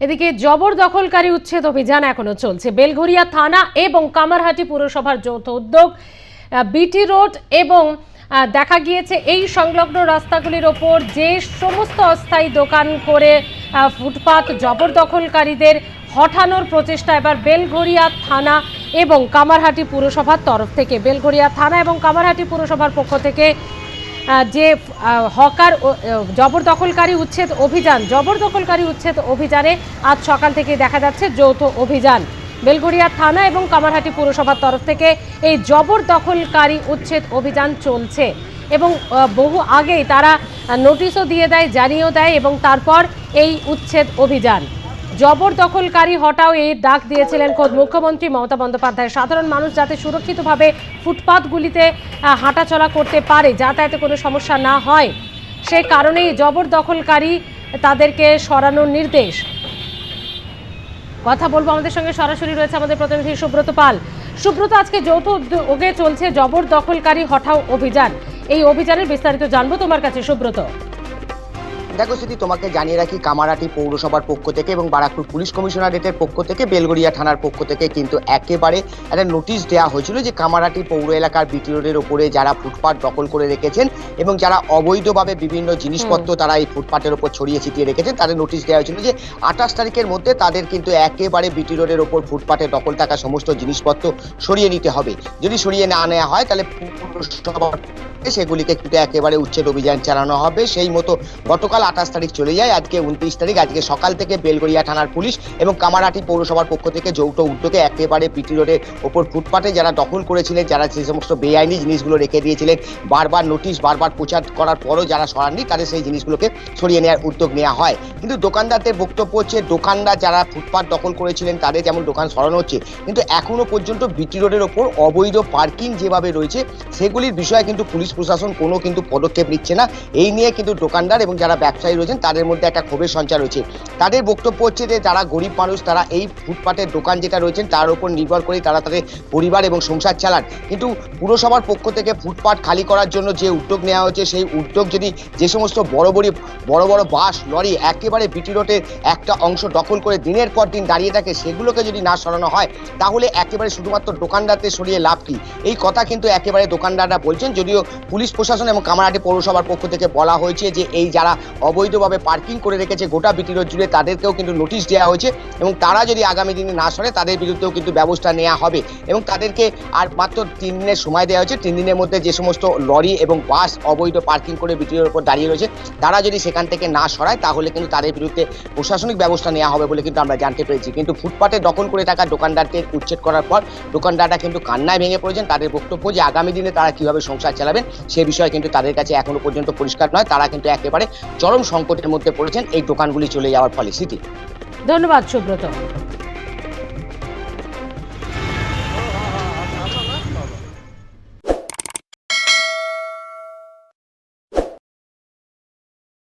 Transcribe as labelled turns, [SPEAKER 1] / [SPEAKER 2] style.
[SPEAKER 1] এদিকে জবরদখলকারী উচ্ছেদ অভিযান এখনও চলছে। বেলঘরিয়া থানা এবং কামারহাটি পুরসভার যৌথ উদ্যোগ বিটি রোড এবং দেখা গিয়েছে এই সংলগ্ন রাস্তাগুলির ওপর যে সমস্ত অস্থায়ী দোকান করে ফুটপাত জবরদখলকারীদের হঠানোর প্রচেষ্টা এবার বেলঘরিয়া থানা এবং কামারহাটি পুরসভার তরফ থেকে। বেলঘরিয়া থানা এবং কামারহাটি পুরসভার পক্ষ থেকে যে হকার জবরদখলকারী উচ্ছেদ অভিযান, জবরদখলকারী উচ্ছেদ অভিযানে আজ সকাল থেকে দেখা যাচ্ছে যৌথ অভিযান। বেলগড়িয়া থানা এবং কামারহাটি পুরসভার তরফ থেকে এই জবরদখলকারী উচ্ছেদ অভিযান চলছে এবং বহু আগেই তারা নোটিশও দিয়ে দেয়, জানিয়েও দেয় এবং তারপর এই উচ্ছেদ অভিযান। জবরদখলকারী হটাও এই ডাক দিয়েছিলেন খোদ মুখ্যমন্ত্রী মমতা বন্দ্যোপাধ্যায়। সাধারণ মানুষ যাতে সুরক্ষিতভাবে ফুটপাথগুলিতে হাঁটাচলা করতে পারে, যাতায়াতে কোনো সমস্যা না হয়, সে কারণেই জবরদখলকারী তাদেরকে সরানোর নির্দেশ। কথা বলব আমাদের সঙ্গে, সরাসরি রয়েছে আমাদের প্রতিনিধি সুব্রত পাল। সুব্রত, আজকে যৌথ উদ্যোগে চলছে জবরদখলকারী হঠাও অভিযান। এই অভিযানের বিস্তারিত জানব তোমার কাছে, সুব্রত।
[SPEAKER 2] দেখো যদি তোমাকে জানিয়ে রাখি কামারাটি পৌরসভার পক্ষ থেকে এবং বারাকপুর পুলিশ কমিশনারেটের পক্ষ থেকে বেলগড়িয়া থানার পক্ষ থেকে কিন্তু একেবারে একটা নোটিশ দেওয়া হয়েছিল যে কামারাটি পৌর এলাকার বিটি রোডের ওপরে যারা ফুটপাত দখল করে রেখেছেন এবং যারা অবৈধভাবে বিভিন্ন জিনিসপত্র তারা এই ফুটপাতের ওপর ছড়িয়ে ছিটিয়ে রেখেছেন তাদের নোটিশ দেওয়া হয়েছিল যে আঠাশ তারিখের মধ্যে তাদের কিন্তু একেবারে বিটি রোডের ওপর ফুটপাতে দখল থাকা সমস্ত জিনিসপত্র সরিয়ে নিতে হবে। যদি সরিয়ে না নেওয়া হয় তাহলে পুরসভা সেগুলিকে কিন্তু একেবারে উচ্ছেদ অভিযান চালানো হবে। সেই মতো গতকাল আঠাশ তারিখ চলে যায়। আজকে উনত্রিশ তারিখ, আজকে সকাল থেকে বেলগড়িয়া থানার পুলিশ এবং কামারহাটি পৌরসভার পক্ষ থেকে যৌথ উদ্যোগে একেবারে পিটি রোডের ওপর ফুটপাতে যারা দখল করেছিলেন, যারা যে সমস্ত বেআইনি জিনিসগুলো রেখে দিয়েছিলেন, বারবার নোটিশ, বারবার প্রচার করার পরও যারা সরাননি, তাদের সেই জিনিসগুলোকে সরিয়ে নেওয়ার উদ্যোগ নেওয়া হয়। কিন্তু দোকানদারদের বক্তব্য হচ্ছে, দোকানদার যারা ফুটপাত দখল করেছিলেন, তাদের যেমন দোকান সরানো হচ্ছে, কিন্তু এখনও পর্যন্ত বিটি রোডের ওপর অবৈধ পার্কিং যেভাবে রয়েছে, সেগুলির বিষয়ে কিন্তু পুলিশ প্রশাসন কোনো কিন্তু পদক্ষেপ নিচ্ছে না। এই নিয়ে কিন্তু দোকানদার এবং যারা ব্যবসায়ী রয়েছেন, তাদের মধ্যে একটা ক্ষোভের সঞ্চার রয়েছে তাদের বক্তব্য হচ্ছে যে, যারা গরিব মানুষ, তারা এই ফুটপাতের দোকান যেটা রয়েছেন, তার উপর নির্ভর করে তারা তাদের পরিবার এবং সংসার চালান। কিন্তু পুরসভার পক্ষ থেকে ফুটপাত খালি করার জন্য যে উদ্যোগ নেওয়া হচ্ছে, সেই উদ্যোগ যদি যে সমস্ত বড় বড় বড় বড় বাস, লরি একেবারে বিটি রোডের একটা অংশ দখল করে দিনের পর দিন দাঁড়িয়ে থাকে, সেগুলোকে যদি না সরানো হয়, তাহলে একেবারে শুধুমাত্র দোকানদারদের সরিয়ে লাভ কি? এই কথা কিন্তু একেবারে দোকানদাররা বলছেন, যদিও পুলিশ প্রশাসন এবং কামারহাটি পৌরসভার পক্ষ থেকে বলা হয়েছে যে এই যারা অবৈধভাবে পার্কিং করে রেখেছে গোটা বিটি রোড জুড়ে তাদেরকেও কিন্তু নোটিশ দেওয়া হয়েছে এবং তারা যদি আগামী দিনে না সরে তাদের বিরুদ্ধেও কিন্তু ব্যবস্থা নেওয়া হবে এবং তাদেরকে আর মাত্র তিন দিনের সময় দেওয়া হয়েছে। তিন দিনের মধ্যে যে সমস্ত লরি এবং বাস অবৈধ পার্কিং করে বিটি রোডের উপর দাঁড়িয়ে রয়েছে, তারা যদি সেখান থেকে না সরায় তাহলে কিন্তু তাদের বিরুদ্ধে প্রশাসনিক ব্যবস্থা নেওয়া হবে বলে কিন্তু আমরা জানতে পেরেছি। কিন্তু ফুটপাতে দখল করে থাকা দোকানদারদের উচ্ছেদ করার পর দোকানদাররা কিন্তু কান্নায় ভেঙে পড়েছেন। তাদের বক্তব্য যে আগামী দিনে তারা কীভাবে সংসার চালাবেন সে বিষয়ে কিন্তু তাদের কাছে এখনও পর্যন্ত পরিষ্কার নয়। তারা কিন্তু একেবারে চরম সংকটের মধ্যে পড়েছেন। এই দোকানগুলি চলে যাওয়ার ফলে স্মৃতি
[SPEAKER 1] ধন্যবাদ, সুব্রত।